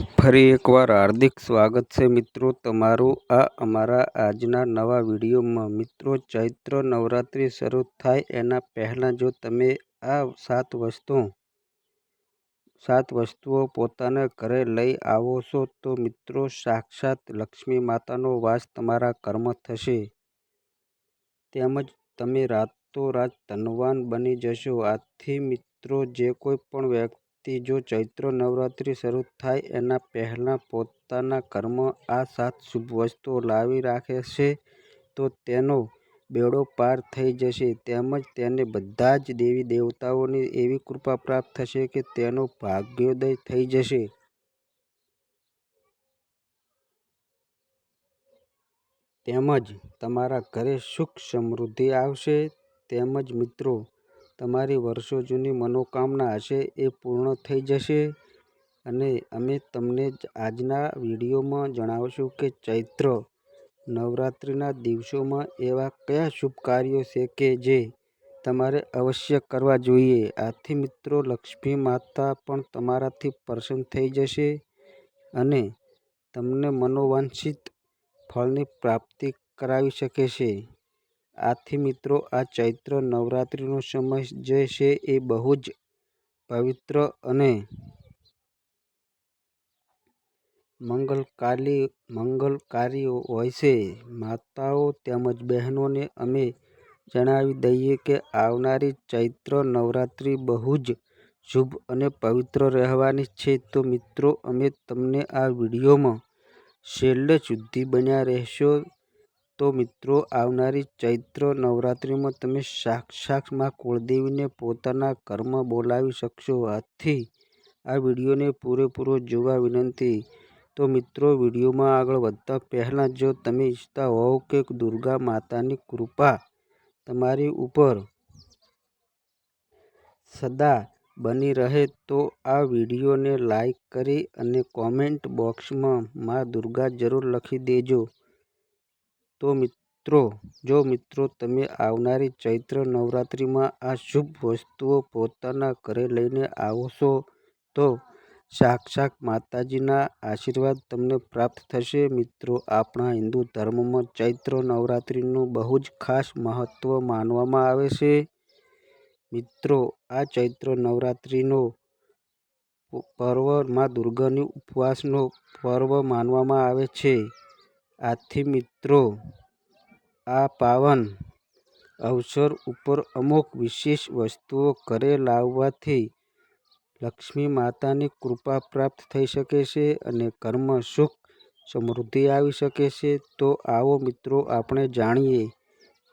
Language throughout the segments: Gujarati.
ફરી એકવાર હાર્દિક સ્વાગત છે મિત્રો તમારું. આ અમારા આજના નવા વિડીયોમાં મિત્રો ચૈત્ર નવરાત્રિ શરૂ થાય એના પહેલાં જો તમે આ સાત વસ્તુ, સાત વસ્તુઓ પોતાના ઘરે લઈ આવો છો તો મિત્રો સાક્ષાત લક્ષ્મી માતાનો વાસ તમારા કર્મ થશે. તેમજ તમે રાતોરાત ધનવાન બની જશો. આથી મિત્રો જે કોઈ પણ વ્યક્તિ જો ચૈત્ર નવરાત્રિ શરૂ થાય, એના પહેલાં પોતાના ઘરમાં આ સાત શુભ વસ્તુઓ લાવી રાખે છે, તો તેનો બેડો પાર થઈ જશે. તેમજ તેને બધા જ દેવી દેવતાઓની એવી કૃપા પ્રાપ્ત થશે કે તેનો ભાગ્યોદય થઈ જશે. તેમજ તમારા ઘરે સુખ સમૃદ્ધિ આવશે. તેમજ મિત્રો તમારી વર્ષો જૂની મનોકામના હશે એ પૂર્ણ થઈ જશે. અને અમે તમને આજના વિડીયોમાં જણાવશું કે ચૈત્ર નવરાત્રિના દિવસોમાં એવા કયા શુભ કાર્યો છે કે જે તમારે અવશ્ય કરવા જોઈએ. આથી મિત્રો, લક્ષ્મી માતા પણ તમારાથી પ્રસન્ન થઈ જશે અને તમને મનોવાંછિત ફળની પ્રાપ્તિ કરાવી શકે છે. આથી મિત્રો, આ ચૈત્ર નવરાત્રિનો સમય જે છે એ બહુ જ પવિત્ર અને મંગલકારી મંગલકારી હોય છે. માતાઓ તેમજ બહેનોને અમે જણાવી દઈએ કે આવનારી ચૈત્ર નવરાત્રિ બહુ જ શુભ અને પવિત્ર રહેવાની છે. તો મિત્રો, અમે તમને આ વિડીયોમાં છેલ્લે સુધી બન્યા રહેશો. તો મિત્રો, આવનારી ચૈત્ર નવરાત્રિમાં તમે સાક્ષાતમાં કુળદેવીને પોતાના ઘરમાં બોલાવી શકશો. આથી આ વિડીયોને પૂરેપૂરો જોવા વિનંતી. તો મિત્રો, વિડીયોમાં આગળ વધતા પહેલાં જો તમે ઈચ્છતા હોવ કે દુર્ગા માતાની કૃપા તમારી ઉપર સદા બની રહે, તો આ વિડીયોને લાઈક કરી અને કોમેન્ટ બોક્સમાં મા દુર્ગા જરૂર લખી દેજો. તો મિત્રો, જો મિત્રો તમે આવનારી ચૈત્ર નવરાત્રિમાં આ શુભ વસ્તુઓ પોતાના ઘરે લઈને આવશો તો સાક્ષાત માતાજીના આશીર્વાદ તમને પ્રાપ્ત થશે. મિત્રો, આપણા હિન્દુ ધર્મમાં ચૈત્ર નવરાત્રિનું બહુ જ ખાસ મહત્ત્વ માનવામાં આવે છે. મિત્રો, આ ચૈત્ર નવરાત્રિનો પર્વ મા દુર્ગાની ઉપવાસનો પર્વ માનવામાં આવે છે. આથી મિત્રો, આ પાવન અવસર ઉપર અમુક વિશેષ વસ્તુઓ ઘરે લાવવાથી લક્ષ્મી માતાની કૃપા પ્રાપ્ત થઈ શકે છે અને કર્મ સુખ સમૃદ્ધિ આવી શકે છે. તો આવો મિત્રો, આપણે જાણીએ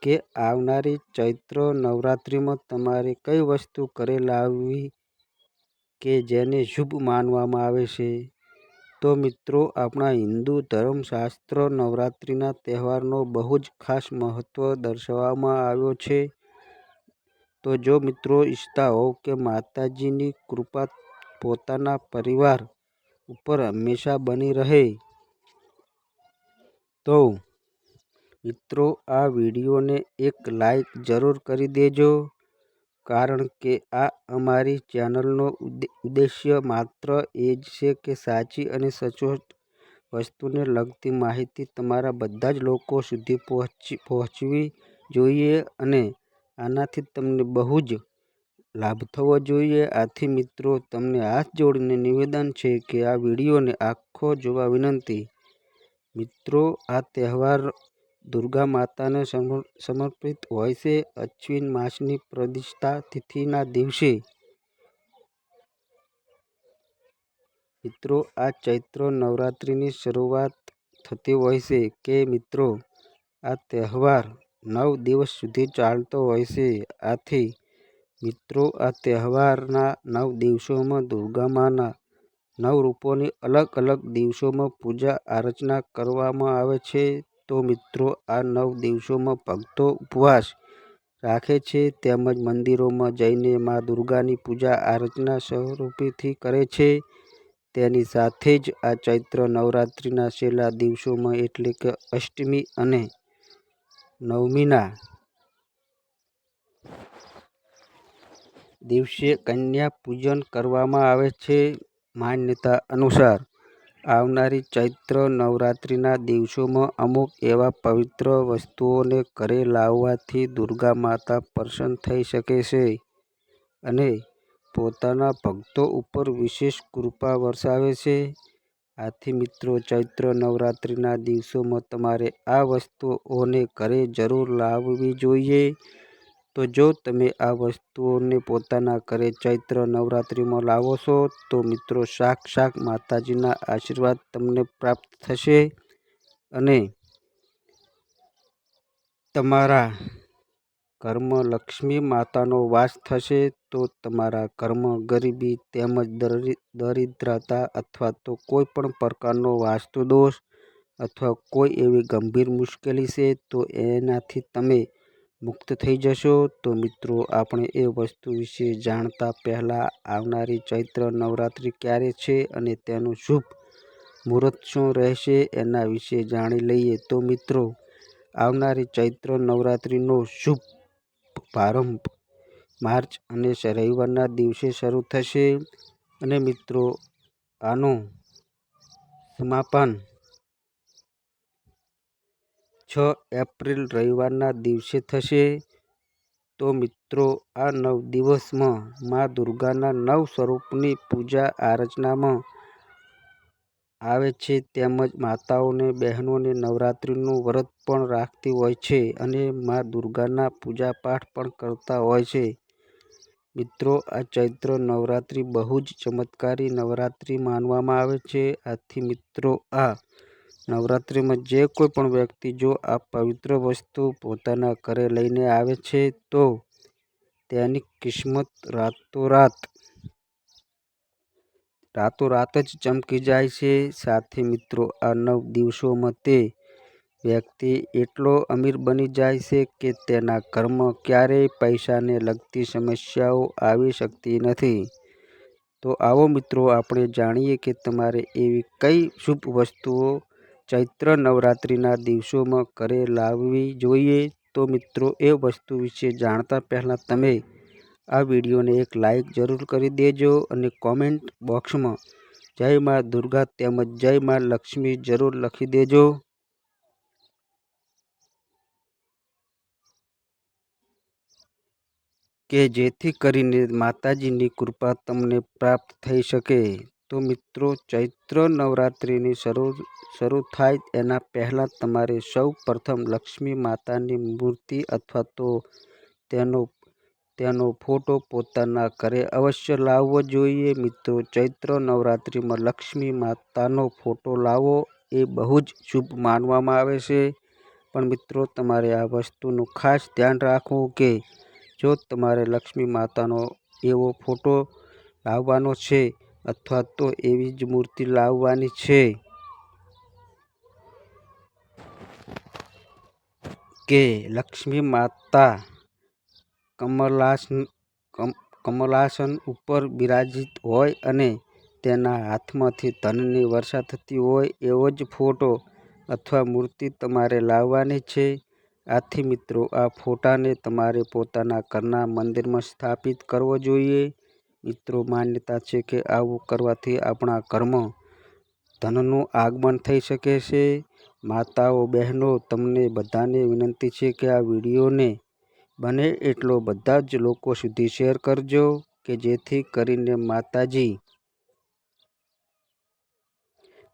કે આવનારી ચૈત્ર નવરાત્રિમાં તમારે કઈ વસ્તુ ઘરે લાવવી કે જેને શુભ માનવામાં આવે છે? તો મિત્રો, આપણા હિન્દુ ધર્મશાસ્ત્ર નવરાત્રિના તહેવારનો બહુ જ ખાસ મહત્ત્વ દર્શાવવામાં આવ્યો છે. તો જો મિત્રો ઈચ્છતા હોવ કે માતાજીની કૃપા પોતાના પરિવાર ઉપર હંમેશા બની રહે, તો મિત્રો આ વિડીયોને એક લાઈક જરૂર કરી દેજો. કારણ કે આ અમારી ચેનલનો ઉદ્દેશ્ય માત્ર એ જ છે કે સાચી અને સચોટ વસ્તુને લગતી માહિતી તમારા બધા જ લોકો સુધી પહોંચી, પહોંચવી જોઈએ અને આનાથી તમને બહુ જ લાભ થવો જોઈએ. આથી મિત્રો, તમને હાથ જોડીને નિવેદન છે કે આ વિડીયોને આખો જોવા વિનંતી. મિત્રો, આ તહેવાર દુર્ગા માતાને સમર્પિત હોય છે. અશ્વિન માસની પ્રતિષ્ઠા તિથિના દિવસે મિત્રો આ ચૈત્ર નવરાત્રિની શરૂઆત થતી હોય છે કે મિત્રો આ તહેવાર નવ દિવસ સુધી ચાલતો હોય છે. આથી મિત્રો આ તહેવારના નવ દિવસોમાં દુર્ગા માના નવ રૂપોની અલગ અલગ દિવસોમાં પૂજા આરચના કરવામાં આવે છે. તો મિત્રો, આ નવ દિવસોમાં ભક્તો ઉપવાસ રાખે છે તેમજ મંદિરોમાં જઈને મા દુર્ગાની પૂજા આરચના સ્વરૂપેથી કરે છે. તેની સાથે જ આ ચૈત્ર નવરાત્રિના છેલ્લા દિવસોમાં એટલે કે અષ્ટમી અને નવમીના દિવસે કન્યા પૂજન કરવામાં આવે છે. માન્યતા અનુસાર આવનારી ચૈત્ર નવરાત્રિના દિવસોમાં અમુક એવા પવિત્ર વસ્તુઓને ઘરે લાવવાથી દુર્ગા માતા પ્રસન્ન થઈ શકે છે અને પોતાના ભક્તો ઉપર વિશેષ કૃપા વરસાવે છે. આથી મિત્રો, ચૈત્ર નવરાત્રિના દિવસોમાં તમારે આ વસ્તુઓને ઘરે જરૂર લાવવી જોઈએ. તો જો તમે આ વસ્તુઓને પોતાના ઘરે ચૈત્ર નવરાત્રિમાં લાવો છો, તો મિત્રો સાક્ષાત માતાજીના આશીર્વાદ તમને પ્રાપ્ત થશે અને તમારા ઘરમાં લક્ષ્મી માતાનો વાસ થશે તો તમારા ઘરમાં ગરીબી તેમજ દરિદ્રતા અથવા તો કોઈ પણ પ્રકારનો વાસ્તુ દોષ અથવા કોઈ એવી ગંભીર મુશ્કેલી છે, તો એનાથી તમે મુક્ત થઈ જશો. તો મિત્રો, આપણે એ વસ્તુ વિશે જાણતા પહેલાં આવનારી ચૈત્ર નવરાત્રિ ક્યારે છે અને તેનું શુભ મુહૂર્ત શું રહેશે એના વિશે જાણી લઈએ. તો મિત્રો, આવનારી ચૈત્ર નવરાત્રિનો શુભ પ્રારંભ માર્ચ અને રવિવારના દિવસે શરૂ થશે અને મિત્રો, આનું સમાપન છ એપ્રિલ રવિવારના દિવસે થશે. તો મિત્રો, આ નવ દિવસમાં મા દુર્ગાના નવ સ્વરૂપની પૂજા આરચનામાં આવે છે તેમજ માતાઓને, બહેનોને નવરાત્રિનું વ્રત પણ રાખતી હોય છે અને મા દુર્ગાના પૂજાપાઠ પણ કરતા હોય છે. મિત્રો, આ ચૈત્ર નવરાત્રિ બહુ જ ચમત્કારી નવરાત્રિ માનવામાં આવે છે. આથી મિત્રો, આ નવરાત્રિમાં જે કોઈ પણ વ્યક્તિ જો આ પવિત્ર વસ્તુ પોતાના ઘરે લઈને આવે છે, તો તેની કિસ્મત રાતોરાત રાતોરાત જ ચમકી જાય છે. સાથે મિત્રો, આ નવ દિવસોમાં તે વ્યક્તિ એટલો અમીર બની જાય છે કે તેના ઘરમાં ક્યારેય પૈસાને લગતી સમસ્યાઓ આવી શકતી નથી. તો આવો મિત્રો, આપણે જાણીએ કે તમારે એવી કઈ શુભ વસ્તુઓ ચૈત્ર નવરાત્રિના દિવસોમાં ઘરે લાવવી જોઈએ. તો મિત્રો એ વસ્તુ વિશે જાણતા પહેલાં તમે આ વિડીયોને એક લાઈક જરૂર કરી દેજો અને કોમેન્ટ બોક્સમાં જય મા દુર્ગા તેમજ જય મા લક્ષ્મી જરૂર લખી દેજો. કે જેથી કરીને માતાજીની કૃપા તમને પ્રાપ્ત થઈ શકે. તો મિત્રો, ચૈત્ર નવરાત્રિની શરૂ શરૂ થાય એના પહેલાં તમારે સૌ પ્રથમ લક્ષ્મી માતાની મૂર્તિ અથવા તો તેનો ફોટો પોતાના ઘરે અવશ્ય લાવવો જોઈએ. મિત્રો, ચૈત્ર નવરાત્રિમાં લક્ષ્મી માતાનો ફોટો લાવવો એ બહુ જ શુભ માનવામાં આવે છે. પણ મિત્રો, તમારે આ વસ્તુનું ખાસ ધ્યાન રાખવું કે જો તમારે લક્ષ્મી માતાનો એવો ફોટો લાવવાનો છે અથવા તો એવી જ મૂર્તિ લાવવાની છે કે લક્ષ્મી માતા કમલાસન કમલાસન ઉપર બિરાજિત હોય અને તેના હાથમાંથી ધનની વર્ષા થતી હોય એવો જ ફોટો અથવા મૂર્તિ તમારે લાવવાની છે. આથી મિત્રો, આ ફોટાને તમારે પોતાના ઘરના મંદિરમાં સ્થાપિત કરવો જોઈએ. મિત્રો, માન્યતા છે કે આવું કરવાથી આપણા ઘરમાં ધનનું આગમન થઈ શકે છે. માતાઓ, બહેનો, તમને બધાને વિનંતી છે કે આ વિડીયોને બને એટલો બધા જ લોકો સુધી શેર કરજો કે જેથી કરીને માતાજી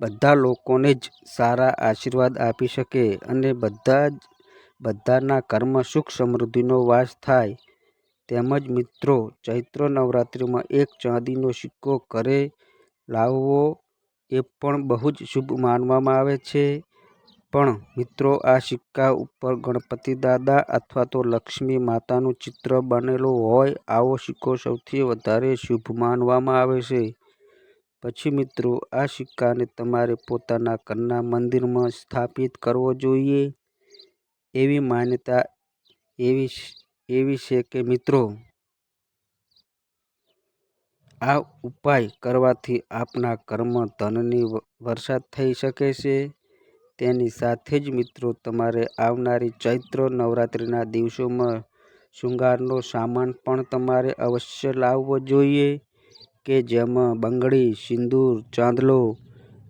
બધા લોકોને જ સારા આશીર્વાદ આપી શકે અને બધા જ બધાના કર્મ સુખ સમૃદ્ધિનો વાસ થાય. તેમજ મિત્રો, ચૈત્ર નવરાત્રિમાં એક ચાંદીનો સિક્કો ઘરે લાવવો એ પણ બહુ જ શુભ માનવામાં આવે છે. પણ મિત્રો, આ સિક્કા ઉપર ગણપતિ દાદા અથવા તો લક્ષ્મી માતાનું ચિત્ર બનેલું હોય, આવો સિક્કો સૌથી વધારે શુભ માનવામાં આવે છે. પછી મિત્રો, આ સિક્કાને તમારે પોતાના ઘરના મંદિરમાં સ્થાપિત કરવો જોઈએ. એવી માન્યતા, એવી છે કે મિત્રો આ ઉપાય કરવાથી આપના કર્મ ધનની વરસાદ થઈ શકે છે. તેની સાથે જ મિત્રો તમારે આવનારી ચૈત્ર નવરાત્રિના દિવસોમાં શૃંગારનો સામાન પણ તમારે અવશ્ય લાવવો જોઈએ કે જેમાં બંગડી, સિંદૂર, ચાંદલો,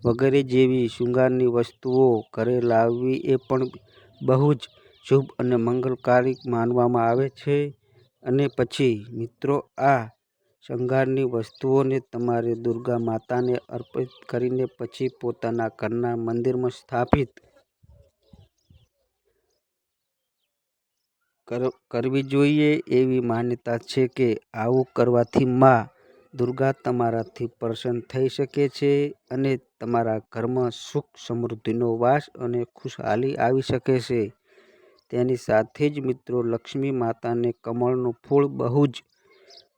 વગેરે જેવી શૃંગારની વસ્તુઓ ઘરે લાવવી એ પણ બહુ જ શુભ અને મંગલકારી માનવામાં આવે છે. અને પછી, મિત્રો, આ શણગારની વસ્તુઓને તમારે દુર્ગા માતાને અર્પિત કરીને પછી પોતાના ઘરના મંદિરમાં સ્થાપિત કરવી જોઈએ એવી માન્યતા છે કે આવું કરવાથી માં દુર્ગા તમારાથી પ્રસન્ન થઈ શકે છે અને તમારા ઘરમાં સુખ સમૃદ્ધિનો વાસ અને ખુશહાલી આવી શકે છે. તેની સાથે જ મિત્રો લક્ષ્મી માતાને કમળનું ફૂલ બહુ જ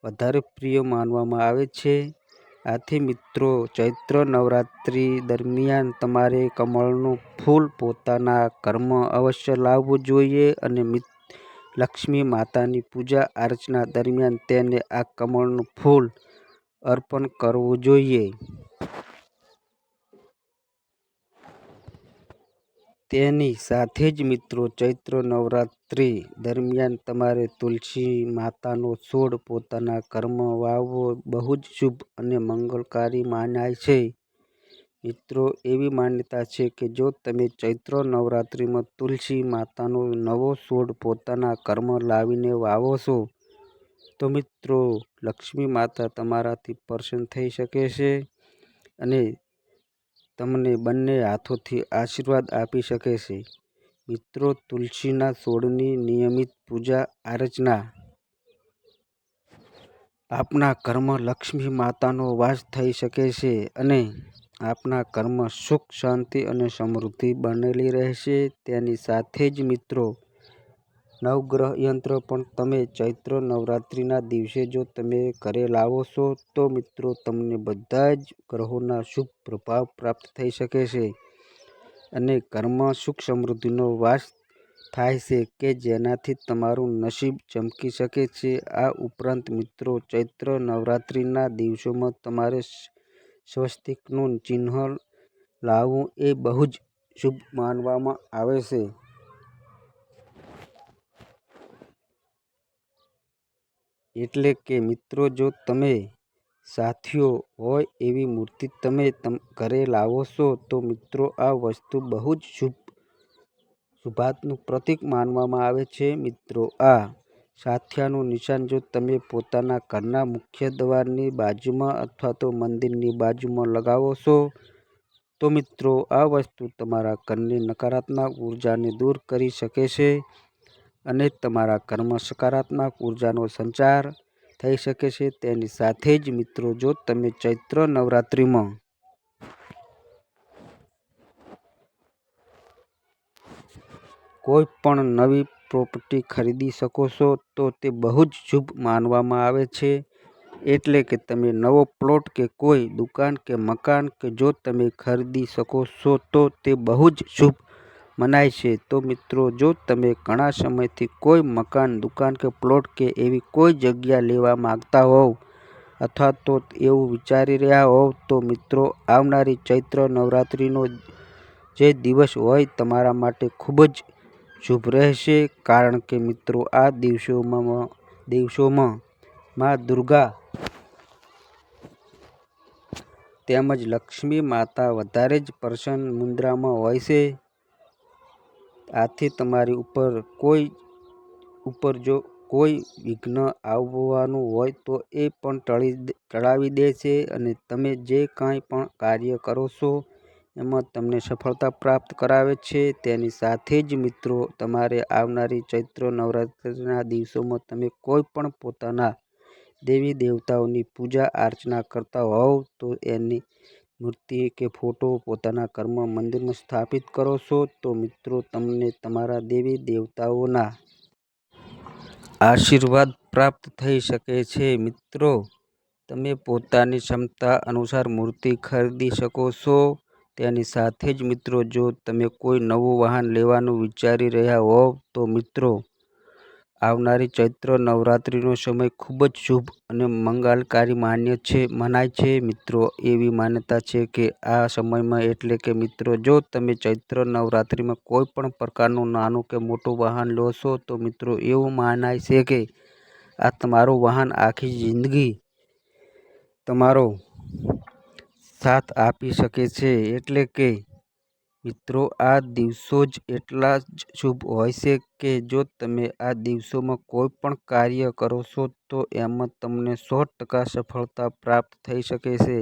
વધારે પ્રિય માનવામાં આવે છે. આથી મિત્રો, ચૈત્ર નવરાત્રિ દરમિયાન તમારે કમળનું ફૂલ પોતાના ઘરમાં અવશ્ય લાવવું જોઈએ અને લક્ષ્મી માતાની પૂજા અર્ચના દરમિયાન તેને આ કમળનું ફૂલ અર્પણ કરવું જોઈએ. તેની સાથે જ મિત્રો ચૈત્ર નવરાત્રિ દરમિયાન તમારે તુલસી માતાનો છોડ પોતાના ઘરમાં વાવવો બહુ જ શુભ અને મંગલકારી માનાય છે. મિત્રો, એવી માન્યતા છે કે જો તમે ચૈત્ર નવરાત્રિમાં તુલસી માતાનો નવો છોડ પોતાના ઘરમાં લાવીને વાવો છો, તો મિત્રો, લક્ષ્મી માતા તમારાથી પ્રસન્ન થઈ શકે છે અને તમને બંને હાથોથી આશીર્વાદ આપી શકે છે. મિત્રો, તુલસીના છોડની નિયમિત પૂજા આરચના આપના કર્મ લક્ષ્મી માતાનો વાસ થઈ શકે છે અને આપના કર્મ સુખ, શાંતિ અને સમૃદ્ધિ બનેલી રહેશે. તેની સાથે જ મિત્રો નવગ્રહ યંત્ર પણ તમે ચૈત્ર નવરાત્રિના દિવસે જો તમે ઘરે લાવો છો, તો મિત્રો તમને બધા જ ગ્રહોના શુભ પ્રભાવ પ્રાપ્ત થઈ શકે છે. અને ઘરમાં સુખ સમૃદ્ધિનો વાસ થાય છે કે જેનાથી તમારું નસીબ ચમકી શકે છે. આ ઉપરાંત મિત્રો, ચૈત્ર નવરાત્રિના દિવસોમાં તમારે સ્વસ્તિકનું ચિહ્ન લાવવું એ બહુ જ શુભ માનવામાં આવે છે. એટલે કે, મિત્રો, જો તમે સાથીઓ હોય એવી મૂર્તિ તમે ઘરે લાવો છો, તો મિત્રો, આ વસ્તુ બહુ જ શુભ શુભાતનું પ્રતીક માનવામાં આવે છે. મિત્રો, આ સાથિયાનું નિશાન જો તમે પોતાના ઘરના મુખ્ય દ્વારની બાજુમાં અથવા તો મંદિરની બાજુમાં લગાવો છો, તો મિત્રો, આ વસ્તુ તમારા ઘરની નકારાત્મક ઉર્જાને દૂર કરી શકે છે. અને તમારા કર્મ સકારાત્મક ઉર્જાનો સંચાર થઈ શકે છે. તેની સાથે જ મિત્રો, જો તમે ચૈત્ર નવરાત્રિમાં કોઈ પણ નવી પ્રોપર્ટી ખરીદી શકો છો, તો તે બહુ જ શુભ માનવામાં આવે છે. એટલે કે તમે નવો પ્લોટ કે કોઈ દુકાન કે મકાન કે જો તમે ખરીદી શકો છો, તો તે બહુ જ શુભ મનાય છે. તો મિત્રો, જો તમે ઘણા સમયથી કોઈ મકાન, દુકાન કે પ્લોટ કે એવી કોઈ જગ્યા લેવા માંગતા હોવ અથવા તો એવું વિચારી રહ્યા હોવ, તો મિત્રો, આવનારી ચૈત્ર નવરાત્રિનો જે દિવસ હોય તમારા માટે ખૂબ જ શુભ રહેશે. કારણ કે મિત્રો, આ દિવસોમાં દિવસોમાં મા દુર્ગા તેમજ લક્ષ્મી માતા વધારે જ પ્રસન્ન મુદ્રામાં હોય છે. આથી તમારી ઉપર કોઈ, ઉપર જો કોઈ વિઘ્ન આવવાનું હોય તો એ પણ ટળી ટળાવી દે છે અને તમે જે કાંઈ પણ કાર્ય કરો છો, એમાં તમને સફળતા પ્રાપ્ત કરાવે છે. તેની સાથે જ મિત્રો, તમારે આવનારી ચૈત્ર નવરાત્રિના દિવસોમાં તમે કોઈ પણ પોતાના દેવી દેવતાઓની પૂજા અર્ચના કરતા હોવ તો એની મૂર્તિ કે ફોટો પોતાના કર્મ મંદિરમાં સ્થાપિત કરો છો, તો મિત્રો તમને તમારા દેવી દેવતાઓના આશીર્વાદ પ્રાપ્ત થઈ શકે છે. મિત્રો, તમે પોતાની ક્ષમતા અનુસાર મૂર્તિ ખરીદી શકો છો. તેની સાથે જ મિત્રો, જો તમે કોઈ નવું વાહન લેવાનું વિચારી રહ્યા હોવ, તો મિત્રો આવનારી ચૈત્ર નવરાત્રિનો સમય ખૂબ જ શુભ અને મંગલકારી માન્ય છે, મનાય છે મિત્રો, એવી માન્યતા છે કે આ સમયમાં એટલે કે મિત્રો, જો તમે ચૈત્ર નવરાત્રિમાં કોઈ પણ પ્રકારનું નાનું કે મોટું વાહન લો છો તો મિત્રો, એવું માનાય છે કે આ તમારું વાહન આખી જિંદગી તમારો સાથ આપી શકે છે. એટલે કે મિત્રો, આ દિવસો જ એટલા જ શુભ હોય છે કે જો તમે આ દિવસોમાં કોઈ પણ કાર્ય કરો છો, તો એમાં તમને સો ટકા સફળતા પ્રાપ્ત થઈ શકે છે.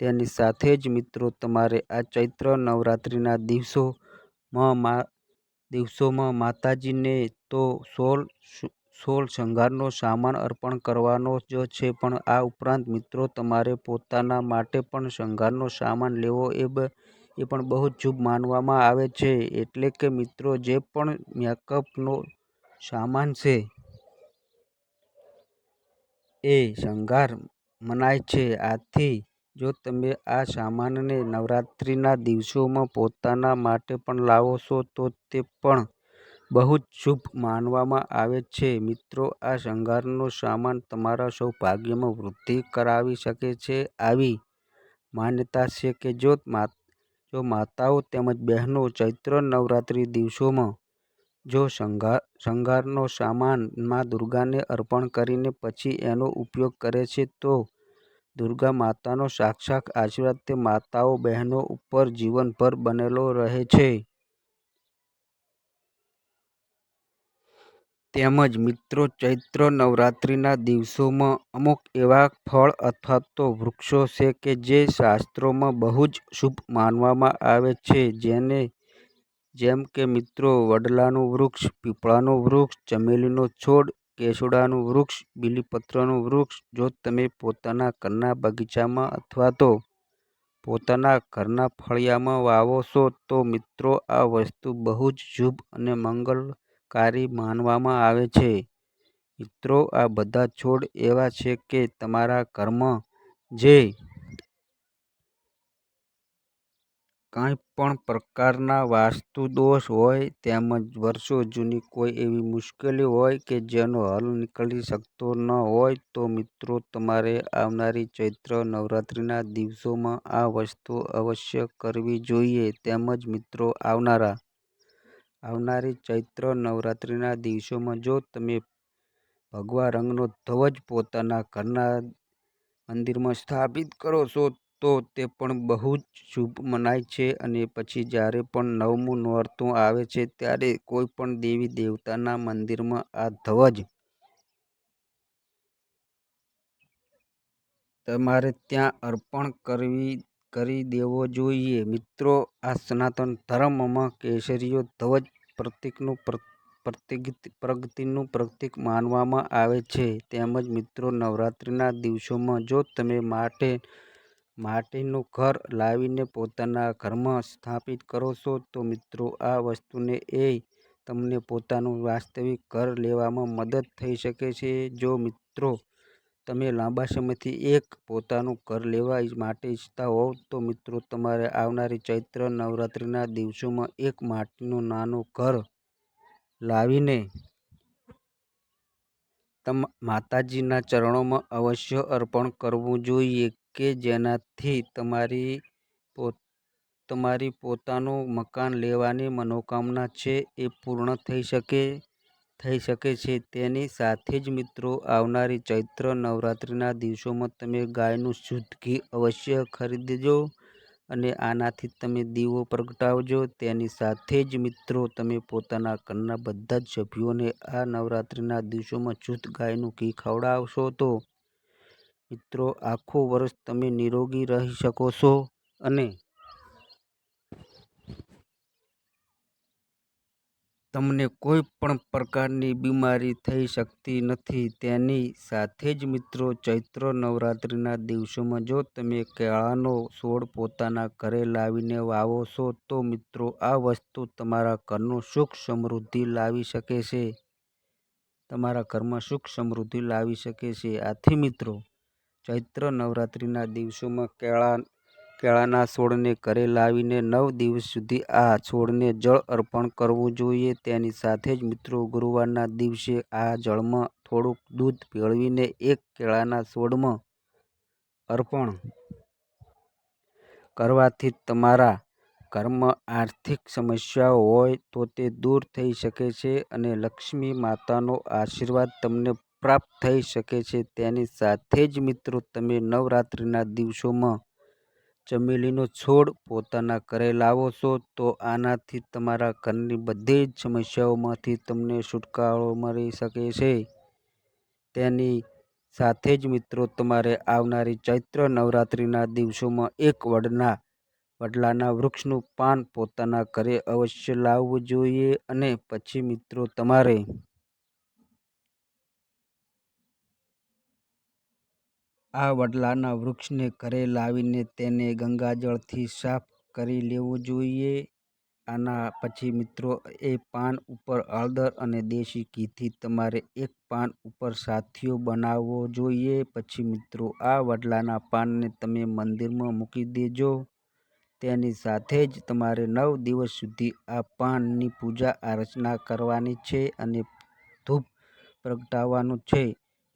તેની સાથે જ મિત્રો, તમારે આ ચૈત્ર નવરાત્રિના દિવસોમાં દિવસોમાં માતાજીને તો સોળ શણગારનો સામાન અર્પણ કરવાનો જ છે, પણ આ ઉપરાંત મિત્રો, તમારે પોતાના માટે પણ શણગારનો સામાન લેવો એ પણ બહુ જ શુભ માનવામાં આવે છે. એટલે કે મિત્રો, જે પણ મેકઅપનો સામાન છે એ શણગાર મનાય છે. આથી જો તમે આ સામાનને નવરાત્રિના દિવસોમાં પોતાના માટે પણ લાવો છો, તો તે પણ બહુ જ શુભ માનવામાં આવે છે. મિત્રો, આ શણગારનો સામાન તમારા સૌભાગ્યમાં વૃદ્ધિ કરાવી શકે છે. આવી માન્યતા છે કે જો માતાઓ તેમજ બહેનો ચૈત્ર નવરાત્રિ દિવસોમાં જો શણગારનો સામાન મા દુર્ગાને અર્પણ કરીને પછી એનો ઉપયોગ કરે છે, તો દુર્ગા માતાનો સાક્ષાત આશીર્વાદ તે માતાઓ, બહેનો ઉપર જીવનભર બનેલો રહે છે. તેમજ મિત્રો ચૈત્ર નવરાત્રિના દિવસોમાં અમુક એવા ફળ અથવા તો વૃક્ષો છે કે જે શાસ્ત્રોમાં બહુ જ શુભ માનવામાં આવે છે. જેને જેમ કે મિત્રો વડલાનું વૃક્ષ, પીપળાનું વૃક્ષ, ચમેલીનો છોડ, કેસુડાનું વૃક્ષ, બીલીપત્રનું વૃક્ષ જો તમે પોતાના ઘરના બગીચામાં અથવા તો પોતાના ઘરના ફળિયામાં વાવો છો તો મિત્રો આ વસ્તુ બહુ જ શુભ અને મંગલકારી માનવામાં આવે છે. મિત્રો, આ બધા છોડ એવા છે કે તમારા ઘરમાં જે કાંઈ પણ પ્રકારના વાસ્તુ દોષ હોય તેમજ વર્ષો જૂની કોઈ એવી મુશ્કેલી હોય કે જેનો હલ નીકળી શકતો ન હોય, તો મિત્રો, તમારે આવનારી ચૈત્ર નવરાત્રિના દિવસોમાં આ વસ્તુ અવશ્ય કરવી જોઈએ. તેમજ મિત્રો, આવનારી ચૈત્ર નવરાત્રિના દિવસોમાં જો તમે ભગવા રંગનો ધ્વજ પોતાના ઘરના મંદિરમાં સ્થાપિત કરો છો, તો તે પણ બહુ જ શુભ મનાય છે. અને પછી જ્યારે પણ નવમું નોરતું આવે છે, ત્યારે કોઈ પણ દેવી દેવતાના મંદિરમાં આ ધ્વજ તમારે ત્યાં અર્પણ કરી દેવો જોઈએ. મિત્રો, આ સનાતન ધર્મમાં કેસરીયો ધ્વજ પ્રગતિનું પ્રતીક માનવામાં આવે છે. તેમજ મિત્રો, નવરાત્રિના દિવસોમાં જો તમે માટે, માટીનું ઘર લાવીને પોતાના ઘરમાં સ્થાપિત કરો છો, તો મિત્રો, આ વસ્તુને એ તમને પોતાનું વાસ્તવિક ઘર લેવામાં મદદ થઈ શકે છે. જો મિત્રો તમે લાંબા સમયથી એક પોતાનું ઘર લેવા માટે ઈચ્છતા હોવ તો મિત્રો તમારે આવનારી ચૈત્ર નવરાત્રિના દિવસોમાં એક માટીનું નાનું ઘર લાવીને તમ માતાજીના ચરણોમાં અવશ્ય અર્પણ કરવું જોઈએ કે જેનાથી તમારી પોતાનું મકાન લેવાની મનોકામના છે એ પૂર્ણ થઈ શકે. છે. તેની સાથે જ મિત્રો, આવનારી ચૈત્ર નવરાત્રિના દિવસોમાં તમે ગાયનું શુદ્ધ ઘી અવશ્ય ખરીદજો અને આનાથી તમે દીવો પ્રગટાવજો. તેની સાથે જ મિત્રો, તમે પોતાના ઘરના બધા જ સભ્યોને આ નવરાત્રિના દિવસોમાં શુદ્ધ ગાયનું ઘી ખવડાવશો તો મિત્રો, આખું વર્ષ તમે નિરોગી રહી શકો છો અને તમને કોઈ પણ પ્રકારની બીમારી થઈ શકતી નથી. તેની સાથે જ મિત્રો, ચૈત્ર નવરાત્રિના દિવસોમાં જો તમે કેળાનો છોડ પોતાના ઘરે લાવીને વાવો છો, તો મિત્રો, આ વસ્તુ તમારા ઘરનું સુખ સમૃદ્ધિ લાવી શકે છે તમારા ઘરમાં સુખ સમૃદ્ધિ લાવી શકે છે. આથી મિત્રો, ચૈત્ર નવરાત્રિના દિવસોમાં કેળાના છોડને ઘરે લાવીને નવ દિવસ સુધી આ છોડને જળ અર્પણ કરવું જોઈએ. તેની સાથે જ મિત્રો, ગુરુવારના દિવસે આ જળમાં થોડુંક દૂધ ભેળવીને એક કેળાના છોડમાં અર્પણ કરવાથી તમારા ઘરમાં આર્થિક સમસ્યાઓ હોય તો તે દૂર થઈ શકે છે અને લક્ષ્મી માતાનો આશીર્વાદ તમને પ્રાપ્ત થઈ શકે છે. તેની સાથે જ મિત્રો, તમે નવરાત્રિના દિવસોમાં ચમેલીનો છોડ પોતાના ઘરે લાવો છો, તો આનાથી તમારા ઘરની બધી જ સમસ્યાઓમાંથી તમને છુટકારો મળી શકે છે. તેની સાથે જ મિત્રો, તમારે આવનારી ચૈત્ર નવરાત્રિના દિવસોમાં એક વડના વડલાના વૃક્ષનું પાન પોતાના ઘરે અવશ્ય લાવવું જોઈએ અને પછી મિત્રો, તમારે આ વડલાના વૃક્ષને ઘરે લાવીને તેને ગંગાજળથી સાફ કરી લેવું જોઈએ. આના પછી મિત્રો, એ પાન ઉપર હળદર અને દેશી ઘીથી તમારે એક પાન ઉપર સાથિયો બનાવવો જોઈએ. પછી મિત્રો, આ વડલાના પાનને તમે મંદિરમાં મૂકી દેજો. તેની સાથે જ તમારે નવ દિવસ સુધી આ પાનની પૂજા અર્ચના કરવાની છે અને ધૂપ પ્રગટાવવાનું છે.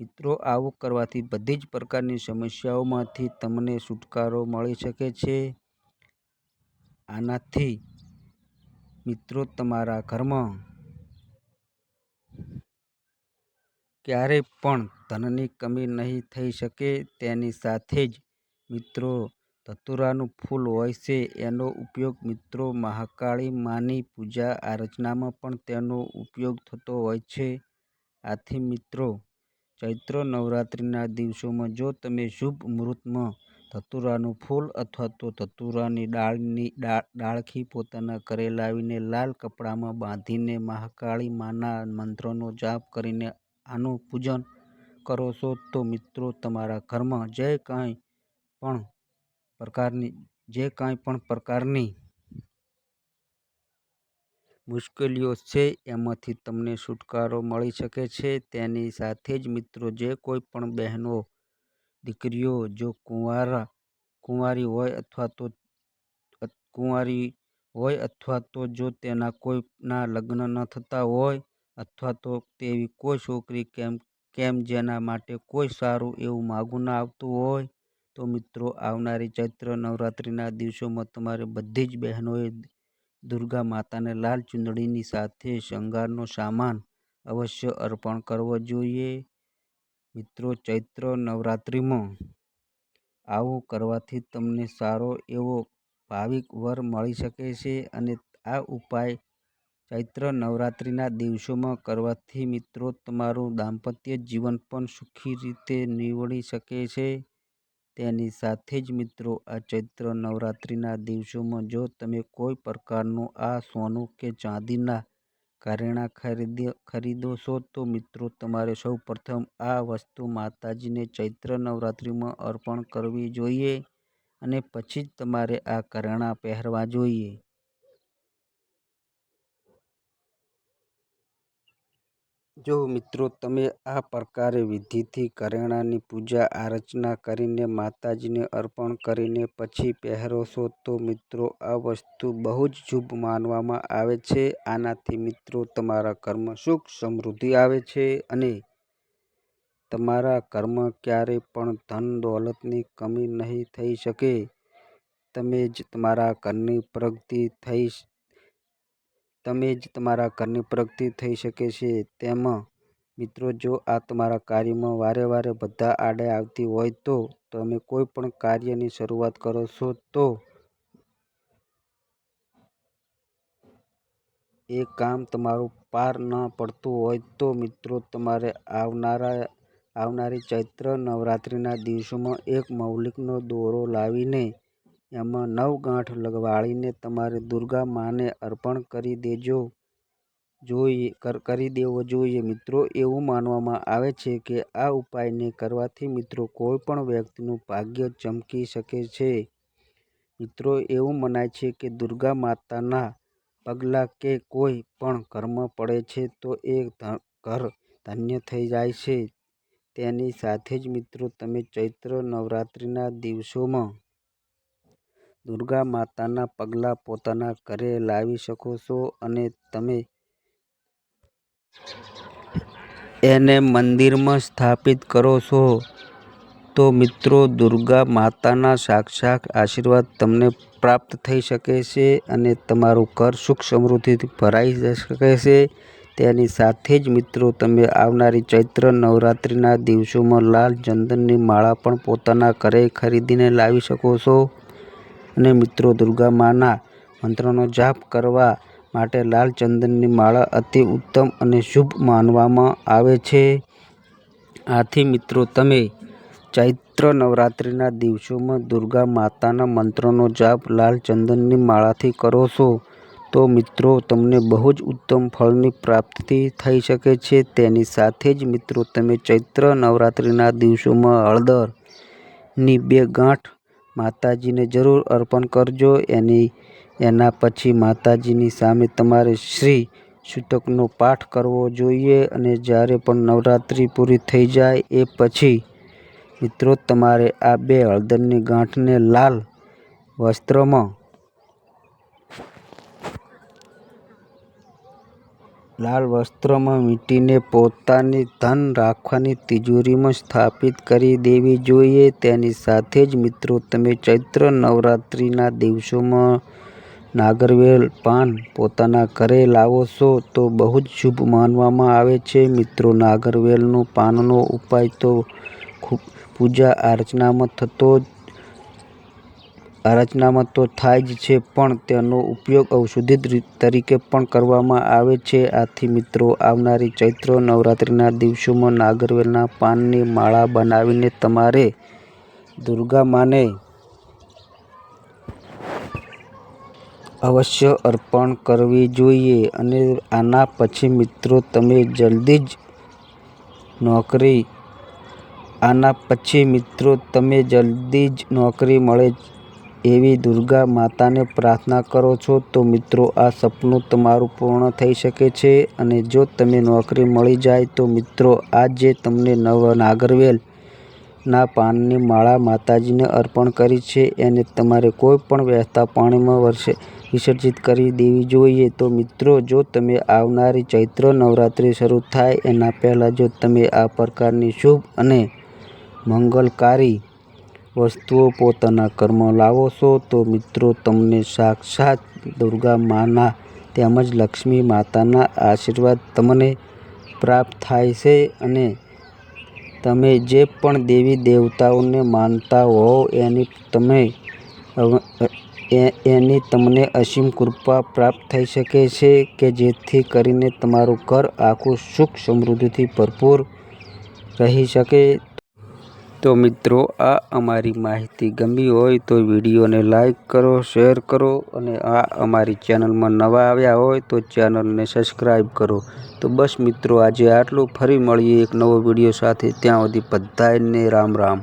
મિત્રો, આવું કરવાથી બધી જ પ્રકારની સમસ્યાઓમાંથી તમને છુટકારો મળી શકે છે. આનાથી, મિત્રો, તમારા ઘરમાં ક્યારેય પણ ધનની કમી નહીં થઈ શકે. તેની સાથે જ, મિત્રો, ધતુરાનું ફૂલ હોય છે એનો ઉપયોગ મિત્રો મહાકાળી માની પૂજા આરચનામાં પણ તેનો ઉપયોગ થતો હોય છે. આથી મિત્રો ચૈત્ર નવરાત્રિના દિવસોમાં જો તમે શુભ મુહૂર્તમાં ધતૂરાનું ફૂલ અથવા તો ધતૂરાની ડાળની ડાળખી પોતાના ઘરે લાવીને લાલ કપડામાં બાંધીને મહાકાળી માના મંત્રનો જાપ કરીને આનું પૂજન કરો છો, તો મિત્રો તમારા ઘરમાં જે કાંઈ પણ પ્રકારની, જે કાંઈ પણ પ્રકારની મુશ્કેલીઓ છે, એમાંથી તમને છુટકારો મળી શકે છે. તેની સાથે જ મિત્રો, જે કોઈ પણ બહેનો, દીકરીઓ, જો કુંવારા, કુંવારી હોય અથવા તો, કુંવારી હોય અથવા તો જો તેના કોઈના લગ્ન ન થતા હોય અથવા તો તેવી કોઈ છોકરી કેમ કેમ જેના માટે કોઈ સારું એવું માગું ના આવતું હોય, તો મિત્રો, આવનારી ચૈત્ર નવરાત્રિના દિવસોમાં તમારે બધી જ બહેનોએ દુર્ગા માતાને લાલ ચુંદડીની સાથે શણગારનો સામાન અવશ્ય અર્પણ કરવો જોઈએ. મિત્રો, ચૈત્ર નવરાત્રિમાં આવું કરવાથી તમને સારો એવો ભાવિક વર મળી શકે છે અને આ ઉપાય ચૈત્ર નવરાત્રિના દિવસોમાં કરવાથી મિત્રો, તમારું દાંપત્ય જીવન પણ સુખી રીતે નીવડી શકે છે. તેની સાથે જ મિત્રો, આ ચૈત્ર નવરાત્રિના દિવસોમાં જો તમે કોઈ પ્રકારનું આ સોનું કે ચાંદીના ઘરેણાં ખરીદો છો, તો મિત્રો તમારે સૌપ્રથમ આ વસ્તુ માતાજીને ચૈત્ર નવરાત્રિમાં અર્પણ કરવી જોઈએ અને પછી જ તમારે આ ઘરેણાં પહેરવા જોઈએ. જો મિત્રો, તમે આ પ્રકારે વિધિથી કરેણાની પૂજા, આરચના કરીને માતાજીને અર્પણ કરીને પછી પહેરો છો તો મિત્રો, આ વસ્તુ બહુ જ શુભ માનવામાં આવે છે. આનાથી મિત્રો, તમારા કર્મ સુખ સમૃદ્ધિ આવે છે અને તમારા કર્મ ક્યારેય પણ ધન દોલતની કમી નહીં થઈ શકે. તમે જ તમારા ઘરની પ્રગતિ થઈ તમે જ તમારા ઘરની પ્રગતિ થઈ શકે છે. તેમાં મિત્રો, જો આ તમારા કાર્યમાં વારે વારે બધા આડે આવતી હોય તો તમે કોઈ પણ કાર્યની શરૂઆત કરો છો તો એ કામ તમારું પાર ન પડતું હોય તો મિત્રો, તમારે આવનારા, આવનારી ચૈત્ર નવરાત્રિના દિવસોમાં એક મૌલિકનો દોરો લાવીને એમાં નવ ગાંઠ લગાડીને તમારે દુર્ગા માને અર્પણ કરી દેજો જોઈએ કરી દેવો જોઈએ. મિત્રો, એવું માનવામાં આવે છે કે આ ઉપાયને કરવાથી મિત્રો કોઈ પણ વ્યક્તિનું ભાગ્ય ચમકી શકે છે. મિત્રો, એવું મનાય છે કે દુર્ગા માતાના પગલાં કે કોઈ પણ કર્મ પડે છે તો એ ઘર ધન્ય થઈ જાય છે. તેની સાથે જ મિત્રો તમે ચૈત્ર નવરાત્રિના દિવસોમાં દુર્ગા માતાના પગલાં પોતાના ઘરે લાવી શકો છો અને તમે એને મંદિરમાં સ્થાપિત કરો છો તો મિત્રો, દુર્ગા માતાના સાક્ષાત આશીર્વાદ તમને પ્રાપ્ત થઈ શકે છે અને તમારું ઘર સુખ સમૃદ્ધિથી ભરાઈ શકે છે. તેની સાથે જ મિત્રો, તમે આવનારી ચૈત્ર નવરાત્રિના દિવસોમાં લાલ ચંદનની માળા પણ પોતાના ઘરે ખરીદીને લાવી શકો છો. અને મિત્રો, દુર્ગા માના મંત્રનો જાપ કરવા માટે લાલ ચંદનની માળા અતિ ઉત્તમ અને શુભ માનવામાં આવે છે. આથી મિત્રો, તમે ચૈત્ર નવરાત્રિના દિવસોમાં દુર્ગા માતાના મંત્રનો જાપ લાલ ચંદનની માળાથી કરો છો, તો મિત્રો, તમને બહુ જ ઉત્તમ ફળની પ્રાપ્તિ થઈ શકે છે. તેની સાથે જ મિત્રો, તમે ચૈત્ર નવરાત્રિના દિવસોમાં હળદરની બે ગાંઠ માતાજીને જરૂર અર્પણ કરજો. એની, એના પછી માતાજીની સામે તમારે શ્રી સૂતકનો પાઠ કરવો જોઈએ અને જ્યારે પણ નવરાત્રિ પૂરી થઈ જાય એ પછી મિત્રો તમારે આ બે હળદરની ગાંઠને લાલ વસ્ત્રમાં લાલ વસ્ત્રમાં વીંટીને પોતાની ધન રાખવાની તિજોરીમાં સ્થાપિત કરી દેવી જોઈએ. તેની સાથે જ મિત્રો, તમે ચૈત્ર નવરાત્રિના દિવસોમાં નાગરવેલ પાન પોતાના ઘરે લાવો છો, તો બહુ જ શુભ માનવામાં આવે છે. મિત્રો, નાગરવેલનું પાનનો ઉપાય તો પૂજા અર્ચનામાં તો થાય જ છે, પણ તેનો ઉપયોગ ઔષધિ તરીકે પણ કરવામાં આવે છે. આથી મિત્રો, આવનારી ચૈત્ર નવરાત્રિના દિવસોમાં નાગરવેલના પાનની માળા બનાવીને તમારે દુર્ગા માને અવશ્ય અર્પણ કરવી જોઈએ અને આના પછી મિત્રો, તમે જલ્દી જ નોકરી, આના પછી મિત્રો, તમે જલ્દી જ નોકરી મળે એવી દુર્ગા માતાને પ્રાર્થના કરો છો, તો મિત્રો, આ સપનું તમારું પૂર્ણ થઈ શકે છે. અને જો તમને નોકરી મળી જાય, તો મિત્રો, આજે તમને નવ નાગરવેલ ના પાનની માળા માતાજીને અર્પણ કરી છે એને તમારે કોઈ પણ વહેતા પાણીમાં વિસર્જિત કરી દેવી જોઈએ. તો મિત્રો, જો તમે આવનારી ચૈત્ર નવરાત્રિ શરૂ થાય, એના પહેલાં જો તમે આ પ્રકારની શુભ અને મંગલકારી વસ્તુઓ પોતાના ઘરમાં લાવો છો, તો મિત્રો તમને સાક્ષાત દુર્ગા માના તેમજ લક્ષ્મી માતાના આશીર્વાદ તમને પ્રાપ્ત થાય છે અને તમે જે પણ દેવી દેવતાઓને માનતા હોવ એની તમને અસીમ કૃપા પ્રાપ્ત થઈ શકે છે કે જેથી કરીને તમારું ઘર આખું સુખ સમૃદ્ધિથી ભરપૂર રહી શકે. તો મિત્રો આ અમારી માહિતી ગમી હોય તો વિડીયોને લાઈક કરો, શેર કરો અને આ અમારી ચેનલમાં નવા આવ્યા હોય તો ચેનલને સબસ્ક્રાઈબ કરો. તો બસ મિત્રો આજે આટલું ફરી મળીએ એક નવો વીડિયો સાથે ત્યાં સુધી બધાને રામ રામ.